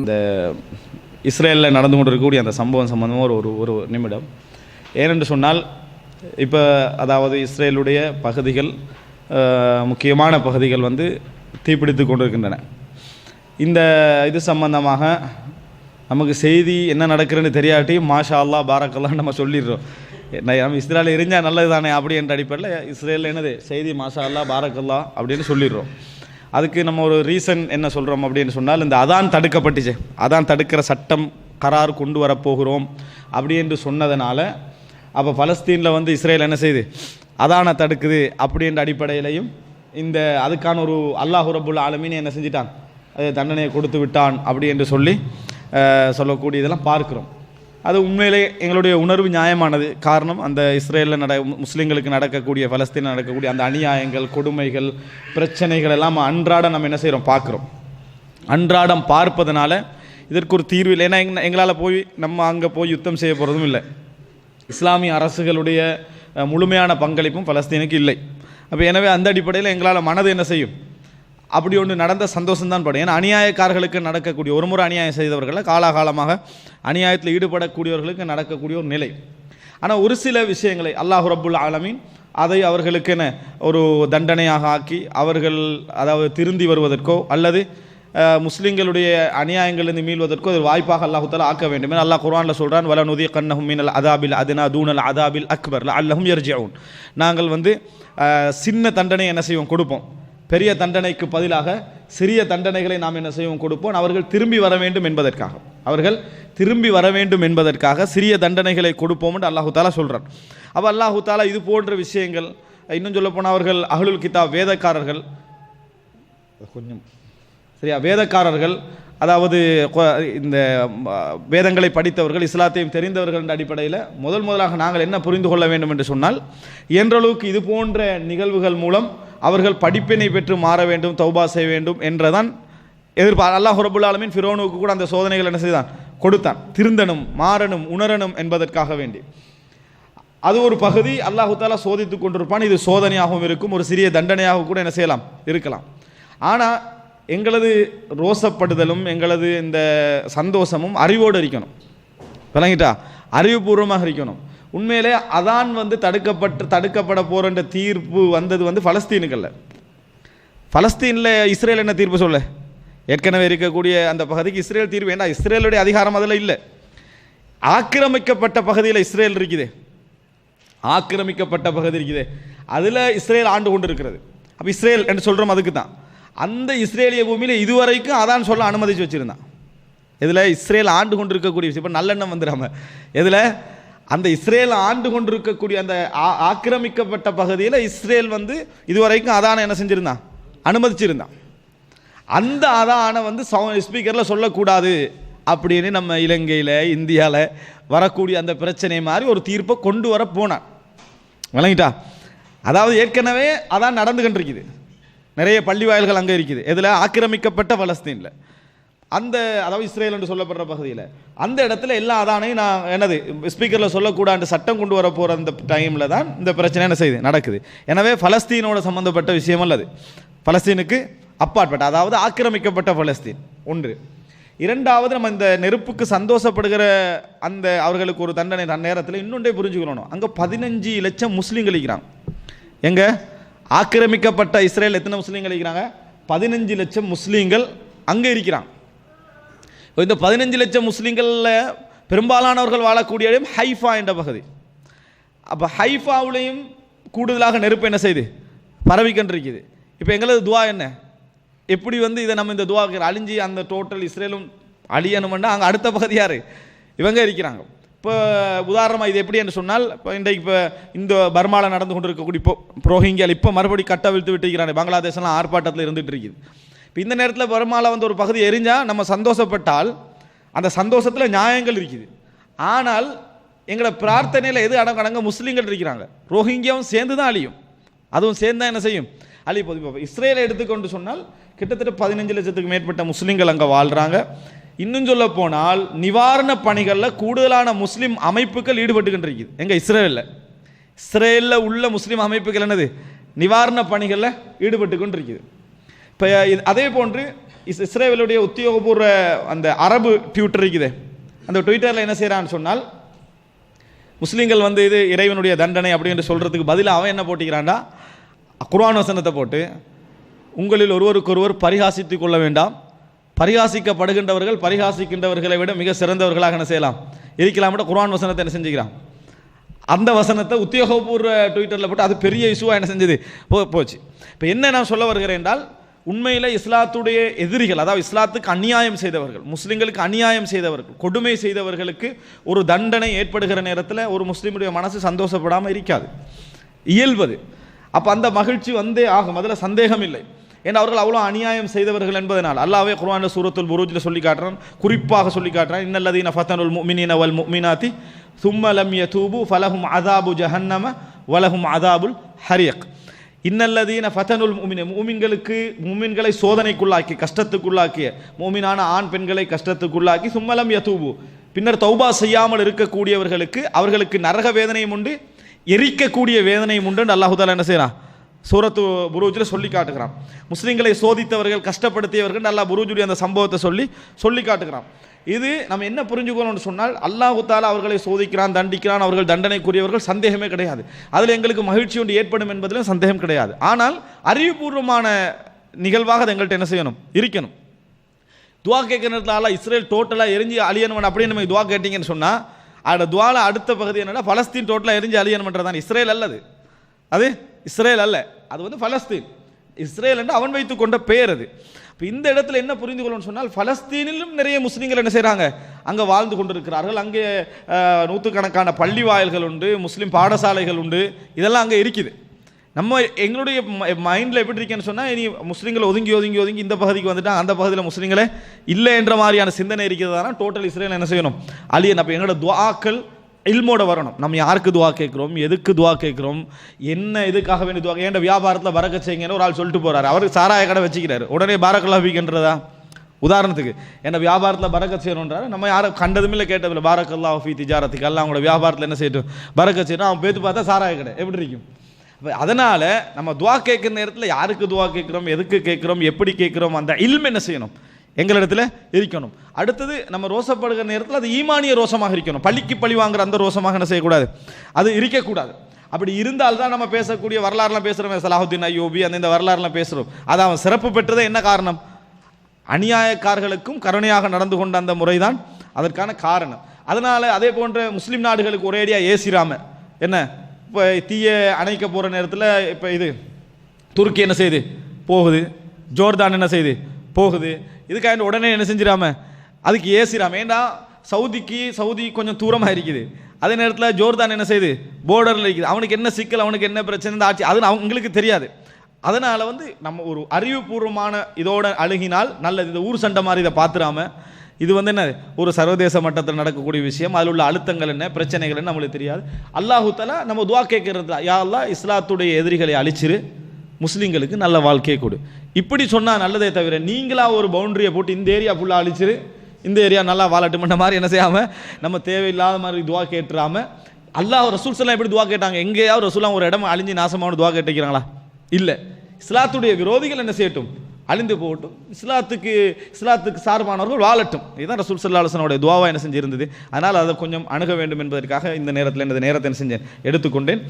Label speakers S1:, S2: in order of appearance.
S1: இந்த இஸ்ரேலில் நடந்து கொண்டிருக்கக்கூடிய அந்த சம்பவம் சம்பந்தமாக ஒரு ஒரு ஒரு நிமிடம். ஏனென்று சொன்னால் இப்போ அதாவது இஸ்ரேலுடைய பகுதிகள் முக்கியமான பகுதிகள் வந்து தீப்பிடித்து கொண்டிருக்கின்றன. இந்த இது சம்பந்தமாக நமக்கு செய்தி என்ன நடக்குதுன்னு தெரியாட்டி மாஷா அல்லா பாரக்கெல்லாம் நம்ம சொல்லிடுறோம். நம்ம இஸ்ரேலில் எரிஞ்சால் நல்லது தானே அப்படி என்ற அடிப்படையில் இஸ்ரேலில் என்னது செய்தி மாஷா அல்லா பாரக்கல்லா அப்படின்னு சொல்லிடுறோம். அதுக்கு நம்ம ஒரு ரீசன் என்ன சொல்கிறோம் அப்படின்னு சொன்னால் இந்த அதான் தடுக்கப்பட்டுச்சு. அதான் தடுக்கிற சட்டம் கரார் கொண்டு வரப்போகிறோம் அப்படி என்று சொன்னதுனால அப்போ பலஸ்தீனில் வந்து இஸ்ரேல் என்ன செய்யுது அதானை தடுக்குது அப்படின்ற அடிப்படையிலையும் இந்த அதுக்கான ஒரு அல்லாஹ் ரபுல் ஆலமீன் என்ன செஞ்சிட்டான் அது தண்டனையை கொடுத்து விட்டான் அப்படி என்று சொல்லி சொல்லக்கூடியதெல்லாம் பார்க்குறோம். அது உண்மையிலே எங்களுடைய உணர்வு நியாயமானது. காரணம் அந்த இஸ்ரேலில் நட முஸ்லீம்களுக்கு நடக்கக்கூடிய பலஸ்தீனில் நடக்கக்கூடிய அந்த அநியாயங்கள் கொடுமைகள் பிரச்சனைகள் எல்லாம் அன்றாடம் நம்ம என்ன செய்கிறோம் பார்க்குறோம். அன்றாடம் பார்ப்பதனால இதற்கு ஒரு தீர்வு இல்லை. ஏன்னா எங் எங்களால் போய் நம்ம அங்கே போய் யுத்தம் செய்ய போகிறதும் இல்லை. இஸ்லாமிய அரசுகளுடைய முழுமையான பங்களிப்பும் பலஸ்தீனுக்கு இல்லை. அப்போ எனவே அந்த அடிப்படையில் எங்களால் மனது என்ன செய்யும்? அப்படி ஒன்று நடந்த சந்தோஷம்தான் படும். ஏன்னா அநியாயக்காரர்களுக்கு நடக்கக்கூடிய ஒரு முறை அநியாயம் செய்தவர்களை காலாகாலமாக அநியாயத்தில் ஈடுபடக்கூடியவர்களுக்கு நடக்கக்கூடிய ஒரு நிலை. ஆனால் ஒரு சில விஷயங்களை அல்லாஹ் ரபுல் ஆலமீன் அதை அவர்களுக்கு என்ன ஒரு தண்டனையாக ஆக்கி அவர்கள் அதாவது திருந்தி வருவதற்கோ அல்லது முஸ்லீம்களுடைய அநியாயங்களிலிருந்து மீள்வதற்கோ ஒரு வாய்ப்பாக அல்லாஹுத்தால ஆக்க வேண்டும். என அல்லாஹ் குரானில் சொல்கிறான் வல நுதிய கண்ணஹும் மீனல் அதாபில் அதுனா தூனல் அதாபில் அக்பர் அல்லஹும் எர்ஜியவுன் நாங்கள் வந்து சின்ன தண்டனை என்ன செய்வோம்? கொடுப்போம். பெரிய தண்டனைக்கு பதிலாக சிறிய தண்டனைகளை நாம் என்ன செய்வோம் கொடுப்போம்? அவர்கள் திரும்பி வர வேண்டும் என்பதற்காக. அவர்கள் திரும்பி வர வேண்டும் என்பதற்காக சிறிய தண்டனைகளை கொடுப்போம் என்று அல்லாஹு தாலா சொல்கிறார் அப்போ அல்லாஹு தாலா இது போன்ற விஷயங்கள் இன்னும் சொல்லப்போனால் அவர்கள் அகலுல் கிதாப் வேதக்காரர்கள் கொஞ்சம் சரியா வேதக்காரர்கள் அதாவது இந்த வேதங்களை படித்தவர்கள் இஸ்லாத்தையும் தெரிந்தவர்கள் என்ற அடிப்படையில் முதல் முதலாக நாங்கள் என்ன புரிந்து கொள்ள வேண்டும் என்று சொன்னால் என்றளவுக்கு இது போன்ற நிகழ்வுகள் மூலம் அவர்கள் படிப்பினை பெற்று மாற வேண்டும் தௌபா செய்ய வேண்டும் என்றதான் எதிர்பார் அல்லாஹ் ரபுல்லாலுமின் ஃபிரோனுக்கு கூட அந்த சோதனைகள் என்ன செய்தான்? கொடுத்தான். திருந்தனும் மாறணும் உணரணும் என்பதற்காக வேண்டி. அது ஒரு பகுதி அல்லாஹு தாலா சோதித்துக் கொண்டிருப்பான். இது சோதனையாகவும் இருக்கும். ஒரு சிறிய தண்டனையாக கூட என்ன செய்யலாம்? இருக்கலாம். ஆனால் எங்களது ரோசப்படுதலும் எங்களது இந்த சந்தோஷமும் அறிவோடு இருக்கணும். விளங்கிட்டா? அறிவுபூர்வமாக இருக்கணும். உண்மையிலே அதான் வந்து தடுக்கப்பட்டு தடுக்கப்பட போகிற தீர்ப்பு வந்தது வந்து பலஸ்தீனுக்கல்ல. பலஸ்தீனில் இஸ்ரேல் என்ன தீர்ப்பு சொல்ல? ஏற்கனவே இருக்கக்கூடிய அந்த பகுதிக்கு இஸ்ரேல் தீர்வு ஏன்னா இஸ்ரேலுடைய அதிகாரம் அதில் இல்லை. ஆக்கிரமிக்கப்பட்ட பகுதியில் இஸ்ரேல் இருக்குது. ஆக்கிரமிக்கப்பட்ட பகுதி இருக்குது. அதில் இஸ்ரேல் ஆண்டு கொண்டு இருக்கிறது அப்போ இஸ்ரேல் என்று சொல்கிறோம் அதுக்கு தான் அந்த இஸ்ரேலிய பூமியில் இதுவரைக்கும் அதான் சொல்ல அனுமதிச்சு வச்சுருந்தான். இதில் இஸ்ரேல் ஆண்டு கொண்டு இருக்கக்கூடிய விஷயம். இப்போ நல்லெண்ணம் வந்துடாம. இதில் அந்த இஸ்ரேல் ஆண்டு கொண்டு இருக்கக்கூடிய அந்த ஆ- ஆக்கிரமிக்கப்பட்ட பகுதியில் இஸ்ரேல் வந்து இதுவரைக்கும் அதான என்ன செஞ்சிருந்தான் அனுமதிச்சிருந்தான் அந்த அதான வந்து சவுண்ட் ஸ்பீக்கரில் சொல்லக்கூடாது அப்படின்னு நம்ம இலங்கையில் இந்தியாவில் வரக்கூடிய அந்த பிரச்சனை மாதிரி ஒரு தீர்ப்பை கொண்டு வர போனான். விளங்கிட்டா? அதாவது ஏற்கனவே அதான் நடந்துகிட்டு இருக்குது. நிறைய பள்ளி வாயில்கள் அங்கே இருக்குது. இதில் ஆக்கிரமிக்கப்பட்ட பலஸ்தீனில். அந்த அதாவது இஸ்ரேல் என்று சொல்லப்படுற பகுதியில் அந்த இடத்துல எல்லா அதானையும் நான் என்னது ஸ்பீக்கரில் சொல்லக்கூடாது சட்டம் கொண்டு வர போகிற அந்த டைமில் தான் இந்த பிரச்சனை என்ன செய்யுது நடக்குது. எனவே பலஸ்தீனோட சம்மந்தப்பட்ட விஷயம் அல்லது பலஸ்தீனுக்கு அப்பாற்பட்ட அதாவது ஆக்கிரமிக்கப்பட்ட பலஸ்தீன் ஒன்று. இரண்டாவது நம்ம இந்த நெருப்புக்கு சந்தோஷப்படுகிற அந்த அவர்களுக்கு ஒரு தண்டனை அந்த நேரத்தில் இன்னொன்றே புரிஞ்சுக்கணும் அங்கே பதினஞ்சு லட்சம் முஸ்லீம் கழிக்கிறாங்க. எங்கே? ஆக்கிரமிக்கப்பட்ட இஸ்ரேல் எத்தனை முஸ்லீம் கழிக்கிறாங்க? பதினஞ்சு லட்சம் முஸ்லீம்கள் அங்கே இருக்கிறாங்க. இந்த பதினஞ்சு லட்சம் முஸ்லீம்களில் பெரும்பாலானவர்கள் வாழக்கூடிய இடம் ஹைஃபா என்ற பகுதி. அப்போ ஹைஃபாவுலேயும் கூடுதலாக நெருப்பு என்ன செய்யுது பரவிக்கொண்டிருக்குது. இப்போ எங்களது துவா என்ன? எப்படி வந்து இதை நம்ம இந்த துவாக்கு அழிஞ்சு அந்த டோட்டல் இஸ்ரேலும் அழியணும்னா அங்கே அடுத்த பகுதி யார்? இவங்க இருக்கிறாங்க. இப்போ உதாரணமாக இது எப்படி என்று சொன்னால் இப்போ இன்றைக்கு இப்போ இந்த பர்மாவில் நடந்து கொண்டு இருக்கக்கூடிய இப்போ புரோஹிங்கியால் இப்போ மறுபடி கட்ட விழுத்து விட்டுக்கிறாங்க பங்களாதேஷ்லாம் ஆர்ப்பாட்டத்தில் இருந்துகிட்டு இருக்குது. இப்போ இந்த நேரத்தில் பர்மாவில் வந்து ஒரு பகுதி எரிஞ்சால் நம்ம சந்தோஷப்பட்டால் அந்த சந்தோஷத்தில் நியாயங்கள் இருக்குது. ஆனால் எங்களோட பிரார்த்தனையில் எது அடங்க அடங்க முஸ்லீம்கள் இருக்கிறாங்க. ரோஹிங்கியாவும் சேர்ந்து தான் அழியும். அதுவும் சேர்ந்து தான் என்ன செய்யும்? அழி போது இப்போ இஸ்ரேலை எடுத்துக்கொண்டு சொன்னால் கிட்டத்தட்ட பதினஞ்சு லட்சத்துக்கு மேற்பட்ட முஸ்லீம்கள் அங்கே வாழ்கிறாங்க இன்னும் சொல்ல போனால் நிவாரண பணிகளில் கூடுதலான முஸ்லீம் அமைப்புகள் ஈடுபட்டுக்கிட்டு இருக்குது. எங்கள் இஸ்ரேலில். இஸ்ரேலில் உள்ள முஸ்லீம் அமைப்புகள் என்னது? நிவாரண பணிகளில் ஈடுபட்டு கொண்டு இருக்குது. இப்போ அதே போன்று இஸ் இஸ்ரேலுடைய உத்தியோகபூர்வ அந்த அரபு ட்விட்டர் இருக்குது. அந்த ட்விட்டரில் என்ன செய்கிறான்னு சொன்னால் முஸ்லீம்கள் வந்து இது இறைவனுடைய தண்டனை அப்படின்னு சொல்கிறதுக்கு பதிலாக அவன் என்ன போட்டிக்கிறான்டா? குர்ஆன் வசனத்தை போட்டு உங்களில் ஒருவருக்கொருவர் பரிகாசித்துக் கொள்ள வேண்டாம். பரிகாசிக்கப்படுகின்றவர்கள் பரிகாசிக்கின்றவர்களை விட மிக சிறந்தவர்களாக என்ன செய்யலாம்? இருக்கலாம் விட குர்ஆன் வசனத்தை என்ன செஞ்சுக்கிறான். அந்த வசனத்தை உத்தியோகபூர்வ ட்விட்டரில் போட்டு அது பெரிய இஷ்யூவாக என்ன செஞ்சது? போ போச்சு. இப்போ என்ன நான் சொல்ல வருகிறேன் என்றால் உண்மையில் இஸ்லாத்துடைய எதிரிகள் அதாவது இஸ்லாத்துக்கு அநியாயம் செய்தவர்கள் முஸ்லீம்களுக்கு அநியாயம் செய்தவர்கள் கொடுமை செய்தவர்களுக்கு ஒரு தண்டனை ஏற்படுகிற நேரத்தில் ஒரு முஸ்லீமுடைய மனசு சந்தோஷப்படாமல் இருக்காது. இயல்பது. அப்போ அந்த மகிழ்ச்சி வந்தே ஆகும். அதில் சந்தேகம் இல்லை. ஏன்னா அவர்கள் அவ்வளோ அநியாயம் செய்தவர்கள் என்பதனால் அல்லாவே குர்வான சூரத்துல் புரூஜில் சொல்லி காட்டுறான் குறிப்பாக சொல்லி காட்டுறான் இன்னல்லதீன ஃபத்தனுல் முமினின வல் முமினாத்தி சும்மலம் யதூபு ஃபலஹும் அதாபு ஜஹன்னம வலஹும் அதாபுல் ஹரியக். இன்னல்லதீன ஃபதனுல் முமின மூமின்களுக்கு மூமின்களை சோதனைக்குள்ளாக்கி கஷ்டத்துக்குள்ளாக்கிய மூமினான ஆண் பெண்களை கஷ்டத்துக்குள்ளாக்கி சும்மலம் யதூபு. பின்னர் தௌபா செய்யாமல் இருக்கக்கூடியவர்களுக்கு அவர்களுக்கு நரக வேதனையும் உண்டு எரிக்கக்கூடிய வேதனையும் உண்டு அல்லாஹுதாலா என்ன செய்யறான் சூரத்து புரூஜில் சொல்லி காட்டுகிறான். முஸ்லீம்களை சோதித்தவர்கள் கஷ்டப்படுத்தியவர்கள் நல்லா புரூஜுடைய அந்த சம்பவத்தை சொல்லி சொல்லி காட்டுகிறான். இது நம்ம என்ன புரிஞ்சுக்கணும்னு சொன்னால் அல்லாஹு தாலா அவர்களை சோதிக்கிறான் தண்டிக்கிறான் அவர்கள் தண்டனைக்குரியவர்கள் சந்தேகமே கிடையாது. அதில் எங்களுக்கு மகிழ்ச்சி ஒன்று ஏற்படும் என்பதிலும் சந்தேகம் கிடையாது. ஆனால் அறிவுபூர்வமான நிகழ்வாக அது எங்கள்கிட்ட என்ன செய்யணும்? இருக்கணும். துவா கேட்குற நேரத்தில் இஸ்ரேல் டோட்டலாக எரிஞ்சு அழியணும் அப்படின்னு நம்ம துவா கேட்டிங்கன்னு சொன்னால் அட துவால அடுத்த பகுதி என்னென்னா பலஸ்தீன் டோட்டலாக எரிஞ்சு அழியணும்ன்றதான் இஸ்ரேல் அல்லது. அது இஸ்ரேல் அல்ல அது வந்து பலஸ்தீன். இஸ்ரேல் என்று அவன் வைத்து கொண்ட பெயர் அது. இப்போ இந்த இடத்துல என்ன புரிந்து கொள்ளணும்னு சொன்னால் பலஸ்தீனிலும் நிறைய முஸ்லீம்கள் என்ன செய்கிறாங்க அங்கே வாழ்ந்து கொண்டிருக்கிறார்கள். அங்கே நூற்றுக்கணக்கான பள்ளி வாயில்கள் உண்டு முஸ்லீம் பாடசாலைகள் உண்டு இதெல்லாம் அங்கே இருக்குது. நம்ம எங்களுடைய மைண்டில் எப்படி இருக்கேன்னு சொன்னால் இனி முஸ்லீம்கள் ஒதுங்கி ஒதுங்கி ஒதுங்கி இந்த பகுதிக்கு வந்துட்டால் அந்த பகுதியில் முஸ்லீம்களே இல்லை என்ற மாதிரியான சிந்தனை இருக்கிறது தான் டோட்டல் இஸ்ரேல் என்ன செய்யணும்? அழியன் அப்போ எங்களோட துவாக்கள் இல்மோட வரணும். நம்ம யாருக்கு துவா கேட்குறோம்? எதுக்கு துவா கேட்குறோம்? என்ன இதுக்காக வேண்டி துவா ஏன்ட வியாபாரத்தில் வரக்க செய்யுங்கன்னு ஒரு ஆள் சொல்லிட்டு போகிறார் அவருக்கு சாராய கடை வச்சுக்கிறாரு. உடனே பாரக்கல்லாஃபிக்கின்றதா உதாரணத்துக்கு என்ன வியாபாரத்தில் பறக்க செய்யணுன்றாரு நம்ம யாரும் கண்டதும் இல்லை கேட்டதில்லை பாரக்கல்லா ஃபி திஜாரத்துக்கு. எல்லாம் அவங்களோட வியாபாரத்தில் என்ன செய்யட்டும்? பறக்க செய்யணும். அவன் பேத்து பார்த்தா சாராய கடை. எப்படி இருக்கும்? அதனால் நம்ம துவா கேட்குற நேரத்தில் யாருக்கு துவா கேட்குறோம்? எதுக்கு கேட்குறோம்? எப்படி கேட்குறோம்? அந்த இல்ம் என்ன செய்யணும்? எங்களிடத்தில் இருக்கணும். அடுத்தது நம்ம ரோசப்படுகிற நேரத்தில் அது ஈமானிய ரோசமாக இருக்கணும். பள்ளிக்கு பழி வாங்குற அந்த ரோசமாக என்ன செய்யக்கூடாது? அது இருக்கக்கூடாது. அப்படி இருந்தால் தான் நம்ம பேசக்கூடிய வரலாறுலாம் பேசுகிறோம் சலாஹுத்தீன் ஐயோபி அந்த இந்த வரலாறுலாம் பேசுகிறோம் அது அவன் சிறப்பு பெற்றதே என்ன காரணம்? அநியாயக்காரர்களுக்கும் கருணையாக நடந்து கொண்ட அந்த முறை தான் அதற்கான காரணம். அதனால் அதே போன்ற முஸ்லீம் நாடுகளுக்கு ஒரேடியாக ஏசிராம என்ன? இப்போ தீயை அணைக்க போகிற நேரத்தில் இப்போ இது துருக்கி என்ன செய்யுது போகுது. ஜோர்தான் என்ன செய்யுது போகுது. இதுக்காக உடனே என்ன செஞ்சிடாம? அதுக்கு ஏசிடாம. ஏண்டா? சவுதிக்கு சவுதி கொஞ்சம் தூரமாக இருக்குது. அதே நேரத்தில் ஜோர்தான் என்ன செய்யுது போர்டரில் இருக்குது. அவனுக்கு என்ன சிக்கல் அவனுக்கு என்ன பிரச்சனை இந்த ஆட்சி அது அவங்களுக்கு தெரியாது. அதனால் வந்து நம்ம ஒரு அறிவுபூர்வமான இதோட அழுகினால் நல்லது. இந்த ஊர் சண்டை மாதிரி இதை பார்த்துடாம இது வந்து என்ன? ஒரு சர்வதேச மட்டத்தில் நடக்கக்கூடிய விஷயம். அதில் உள்ள அழுத்தங்கள் என்ன? பிரச்சனைகள் என்ன? நம்மளுக்கு தெரியாது. அல்லாஹு தலா நம்ம துவா கேட்கறது தான் யா இஸ்லாத்துடைய எதிரிகளை அழிச்சிரு. முஸ்லீம்களுக்கு நல்ல வாழ்க்கையை கொடு. இப்படி சொன்னால் நல்லதே தவிர நீங்களாக ஒரு பவுண்டரியை போட்டு இந்த ஏரியா ஃபுல்லாக அழிச்சிரு. இந்த ஏரியா நல்லா வாழட்டும்ன்ற மாதிரி என்ன செய்யாமல் நம்ம தேவையில்லாத மாதிரி துவா கேட்டுறாம அல்லாஹ் ரசூல் எல்லாம் எப்படி துவா கேட்டாங்க? எங்கேயாவது ரசூலாம் ஒரு இடம் அழிஞ்சு நாசமான துவா கேட்டுக்கிறாங்களா இல்லை. இஸ்லாத்துடைய விரோதிகள் என்ன செய்யட்டும்? அழிந்து போகட்டும். இஸ்லாத்துக்கு இஸ்லாத்துக்கு சார்பானவர்கள் வாழட்டும். இதுதான் ரசூல் சல்லா அலுவலனுடைய துவாவா என்ன செஞ்சிருந்தது. அதனால் அதை கொஞ்சம் அணுக வேண்டும் என்பதற்காக இந்த நேரத்தில் எனது நேரத்தை என்ன செஞ்சேன்? எடுத்துக்கொண்டேன்.